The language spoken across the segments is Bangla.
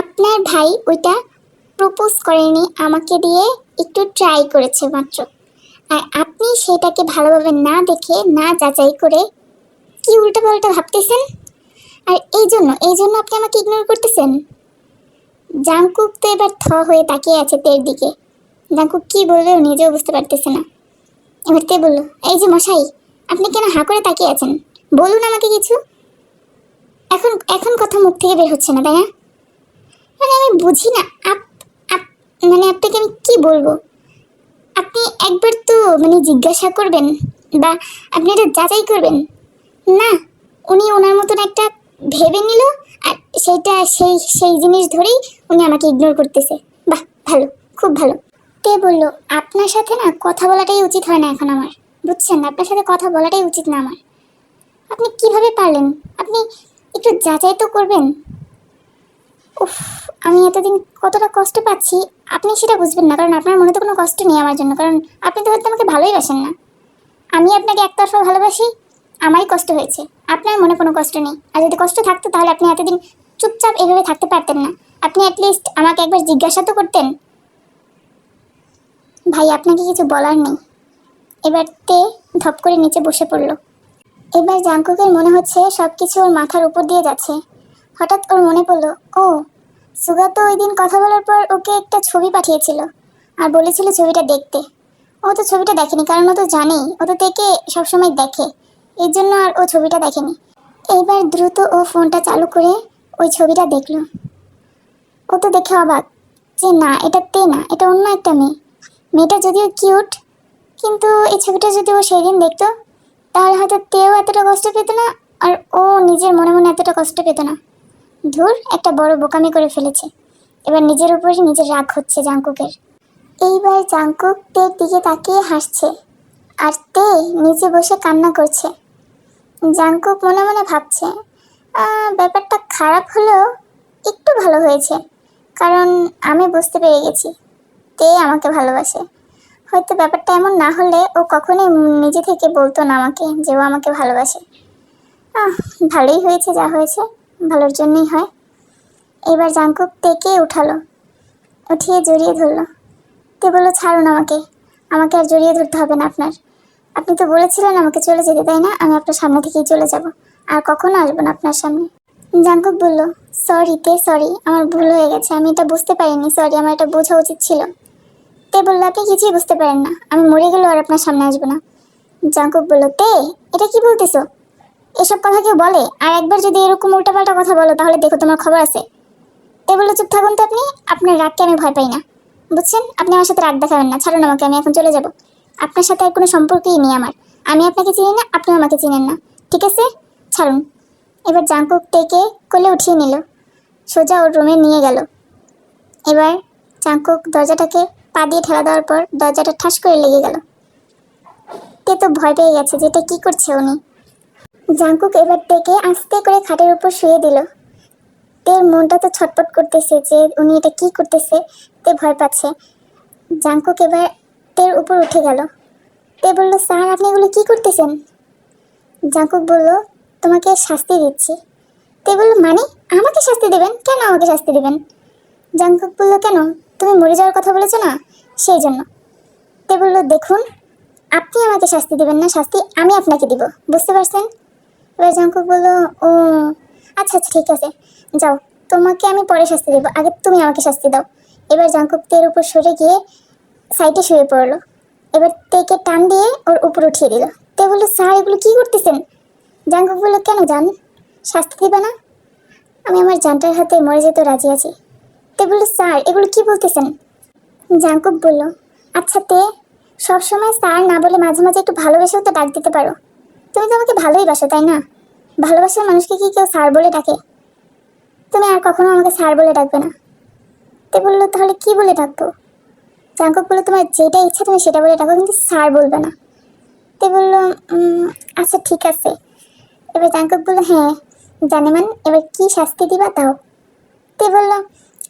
আপনার ভাই ওইটা প্রপোজ করেনি, আমাকে দিয়ে একটু ট্রাই করেছে মাত্র। আর আপনি সেটাকে ভালোভাবে না দেখে, না যাচাই করে কি উল্টা পাল্টা ভাবতেছেন? আর এই জন্য এই জন্য আপনি আমাকে ইগনোর করতেছেন? জাংকুক তো এবার থ হয়ে তাকিয়ে আছে তের দিকে। জাংকুক কি বলবে ও নিজেও বুঝতে পারতেছে না। এবার তে বলল, এই যে মশাই, আপনি কেন হা করে তাকিয়ে আছেন? বলুন আমাকে কিছু। এখন এখন কথা মুখ থেকে বের হচ্ছে না, তাই না? মানে আমি বুঝি না। আপ আপ মানে আপনাকে আমি কি বলব? আপনি একবার তো মানে জিজ্ঞাসা করবেন বা আপনি এটা যাচাই করবেন। না, উনি ওনার মতন একটা ভেবে নিল আর সেইটা সেই সেই জিনিস ধরেই উনি আমাকে ইগনোর করতেছে। বাহ, ভালো, খুব ভালো। তে বলল, আপনার সাথে না কথা বলাটাই উচিত হয় না এখন আমার। বুঝছেন, আপনার সাথে কথা বলাটাই উচিত না আমার। আপনি কীভাবে পারলেন? আপনি একটু যাচাই তো করবেন। উফ আমি এতদিন কতটা কষ্ট পাচ্ছি, আপনি সেটা বুঝবেন না, কারণ আপনার মনে তো কোনো কষ্ট নেই আমার জন্য, কারণ আপনি তো হয়তো আমাকে ভালোই বাসেন না। আমি আপনাকে একতরফা ভালোবাসি, আমারই কষ্ট হয়েছে, আপনার মনে কোনো কষ্ট নেই। আর যদি কষ্ট থাকতো, তাহলে আপনি এতদিন চুপচাপ এভাবে থাকতে পারতেন না। আপনি অ্যাটলিস্ট আমাকে একবার জিজ্ঞাসা তো করতেন। ভাই, আপনাকে কিছু বলার নেই। এবার তে ধপ করে নিচে বসে পড়ল। এবার জাঙ্কুকের মনে হচ্ছে সব কিছু ওর মাথার উপর দিয়ে যাচ্ছে। হঠাৎ ওর মনে পড়ল, ও সুগা তো ওই দিন কথা বলার পর ওকে একটা ছবি পাঠিয়েছিল আর বলেছিল ছবিটা দেখতে। ও তো ছবিটা দেখেনি, কারণ ও তো জানেই, ও তো থেকে সবসময় দেখে। এর জন্য আর ও ছবিটা দেখেনি। এইবার দ্রুত ও ফোনটা চালু করে ওই ছবিটা দেখল। ও তো দেখে অবাক যে না, এটা তে না, এটা অন্য একটা মেয়ে। মেয়েটা যদিও কিউট, কিন্তু এই ছবিটা যদি ও সেই দিন দেখতো, তাহলে হয়তো তেও এতটা কষ্ট পেত না, আর ও নিজের মনে মনে এতটা কষ্ট পেত না। ধুর, একটা বড় বোকামি করে ফেলেছে। এবার নিজের উপরই নিজের রাগ হচ্ছে জাঙ্কুকের এইবার জাঙ্কুক তের দিকে তাকিয়ে হাসছে, আর তে নিচে বসে কান্না করছে। জাঙ্কুক মনে মনে ভাবছে ব্যাপারটা খারাপ হলেও একটু ভালো হয়েছে, কারণ আমি বুঝতে পেরে গেছি, তে আমাকে ভালোবাসে। হয়তো ব্যাপারটা এমন না হলে ও কখনোই নিজে থেকে বলতো না আমাকে যে ও আমাকে ভালোবাসে। আহ, ভালোই হয়েছে যা হয়েছে। ভালোর জন্যই হয়। এবার জাঙ্কুক তেকে উঠালো, উঠিয়ে জড়িয়ে ধরলো। তে বলল, ছাড়ুন আমাকে আমাকে আর জড়িয়ে ধরতে হবে না আপনার। আপনি তো বলেছিলেন আমাকে চলে যেতে, তাই না? আমি আপনার সামনে থেকেই চলে যাব, আর কখনো আসব না আপনার সামনে। জাঙ্কুক বলল, সরি তে, সরি, আমার ভুল হয়ে গেছে, আমি এটা বুঝতে পারিনি, সরি, আমার এটা বোঝা উচিত ছিল। তে বলল, আপনি কিছুই বুঝতে পারেন না, আমি মরে গেলেও আর আপনার সামনে আসব না। জাঙ্কুক বলল, তে, এটা কি বলতেছো? এসব কথা কেউ বলে? আর একবার যদি এরকম উল্টাপাল্টা কথা বলো, তাহলে দেখো তোমার খবর আছে। তে বলল চুপ থাকুন তো আপনি? আপনার রাগকে আমি ভয় পাই না। বুঝছেন? আপনি আমার সাথে রাগ দেখাবেন না। ছাড়ুন আমাকে, আমি এখন চলে যাব। আপনার সাথে আর কোনো সম্পর্কই নেই আমার। আমি আপনাকে চিনি না, আপনিও আমাকে চিনেন না। ঠিক আছে? ছাড়ুন। এবার জাঙ্কুক টেকে কোলে উঠিয়ে নিল। সোজা ওর রুমে নিয়ে গেল। এবার জাঙ্কুক দরজাটাকে পা দিয়ে ঠেলা দেওয়ার পর দরজাটা ঠাস করে লেগে গেল। তে তো ভয় পেয়ে গেছে যে এটা কী করছে উনি। জাঙ্কুক এবার টেকে আস্তে করে খাটের উপর শুয়ে দিল। তের মনটা তো ছটপট করতেছে যে উনি এটা কি করতেছে, তে ভয় পাচ্ছে। জাঙ্কুক এবার তের উপর উঠে গেল। তে বলল, স্যার, আপনি এগুলো কি করতেছেন? জাঙ্কুক বলল, তোমাকে শাস্তি দিচ্ছি। তে বলল মানে? আমাকে শাস্তি দেবেন? কেন আমাকে শাস্তি দেবেন? জাঙ্কুক বলল, কেন? তুমি মরে যাওয়ার কথা বলেছ না? সেই জন্য। তে বলল, দেখুন, আপনি আমাকে শাস্তি দেবেন না, শাস্তি আমি আপনাকে দিব। বুঝতে পারছেন? এবার জাঙ্কুক বলল ও। আচ্ছা আচ্ছা ঠিক আছে। যাও, তোমাকে আমি পরে শাস্তি দেবো। আগে তুমি আমাকে শাস্তি দাও। এবার জাঙ্কুক তের উপর সরে গিয়ে সাইডে শুয়ে পড়ল। এবার তেকে টান দিয়ে ওর উপর উঠিয়ে দিল। তে বলল, স্যার, এগুলো কী করতেছেন? জাঙ্কুক বলল, কেন জান? শাস্তি দিবে না? আমি আমার জানটার হাতে মরে যেতে রাজি আছি। তে বলল, স্যার, এগুলো কি বলতেছেন? জাঙ্কুক বলল আচ্ছা তে, সবসময় স্যার না বলে মাঝে মাঝে একটু ভালোবেসেও তো ডাক দিতে পারো। তুমি তো আমাকে ভালোই বাসো তাই না? ভালোবাসার মানুষকে কি কেউ স্যার বলে ডাকে? তুমি আর কখনো আমাকে স্যার বলে ডাকবে না। তে বলল, তাহলে কি বলে ডাকবো? জাঙ্কুক বলল, তোমার যেটা ইচ্ছা তুমি সেটা বলে ডাকো, কিন্তু স্যার বলবে না। তে বলল আচ্ছা ঠিক আছে। এবার জাঙ্কুক বলল হ্যাঁ জানেমান এবার কি শাস্তি দিবা দাও তে বলল,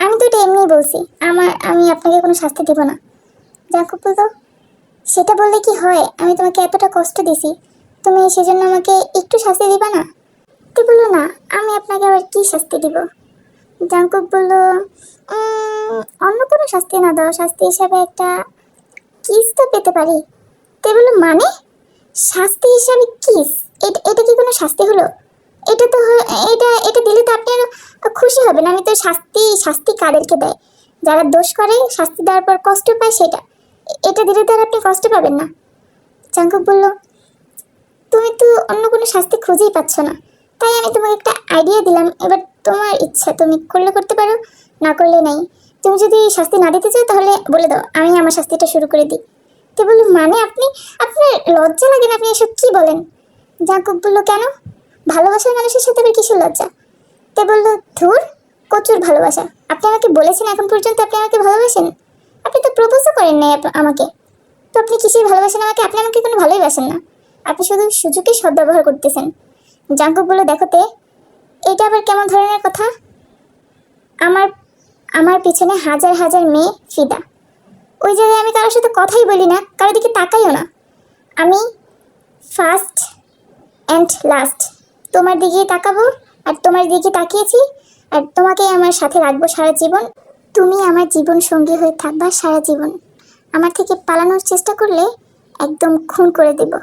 আমি তো এটা এমনিই বলছি, আমার, আমি আপনাকে কোনো শাস্তি দিব না। জাঙ্কুক বলতো সেটা বললে কি হয়? আমি তোমাকে এতটা কষ্ট দিছি তুমি সেজন্য আমাকে একটু শাস্তি দিবা না? তে বলল, না, আমি আপনাকে আবার কি শাস্তি দিব? জাঙ্কুক বলল অন্য কোনো শাস্তি না দাও। শাস্তি হিসাবে একটা কিস তো পেতে পারি। তে বলল মানে? শাস্তি হিসাবে কিস? এটা এটা কি কোনো শাস্তি হলো? এটা তো এটা এটা দিলে তো আপনি আরও খুশি হবেন। আমি তো শাস্তি শাস্তি কাদেরকে দেয়? যারা দোষ করে, শাস্তি দেওয়ার পর কষ্ট পায় সেটা। এটা দিলে তো আর আপনি কষ্ট পাবেন না। চাঙ্কুক বলল অন্য কোনো শাস্তি খুঁজেই পাচ্ছ না। তাই আমি তোমাকে একটা আইডিয়া দিলাম। এবার তোমার ইচ্ছা, তুমি করলে করতে পারো, না করলে নেই। তুমি যদি শাস্তি না দিতে চাও, তাহলে বলে দাও, আমি আমার শাস্তিটা শুরু করে দিই। তো বলল মানে আপনি, আপনার লজ্জা লাগে না? আপনি এসব কি বলেন? জাকুব বলল, কেন? ভালোবাসার মানুষের সাথে আবার কিসের লজ্জা? তে বলল, ধুর প্রচুর ভালোবাসা। আপনি আমাকে বলেছেন এখন পর্যন্ত আপনি আমাকে ভালোবাসেন? আপনি তো প্রপোজও করেন নাই আমাকে। তো আপনি কিসের ভালোবাসেন আমাকে? আপনি আমাকে কোনো ভালোই বাসেন না। আপনি শুধু সুযোগে সদ্ব্যবহার করতেছেন। জাঙ্কুক বলল দেখো তে এটা আবার কেমন ধরনের কথা? আমার আমার পিছনে হাজার হাজার মেয়ে ফিদা। ওই জায়গায় আমি কারোর সাথে কথাই বলি না কারোর দিকে তাকাইও না। আমি ফার্স্ট অ্যান্ড লাস্ট তোমার দিকে তাকাবো আর তোমার দিকে তাকিয়েছি আর তোমাকে আমার সাথে রাখব সারা জীবন। তুমি আমার জীবন সঙ্গী হয়ে থাকবা সারা জীবন। আমার থেকে পালানোর চেষ্টা করলে একদম খুন করে দেবো।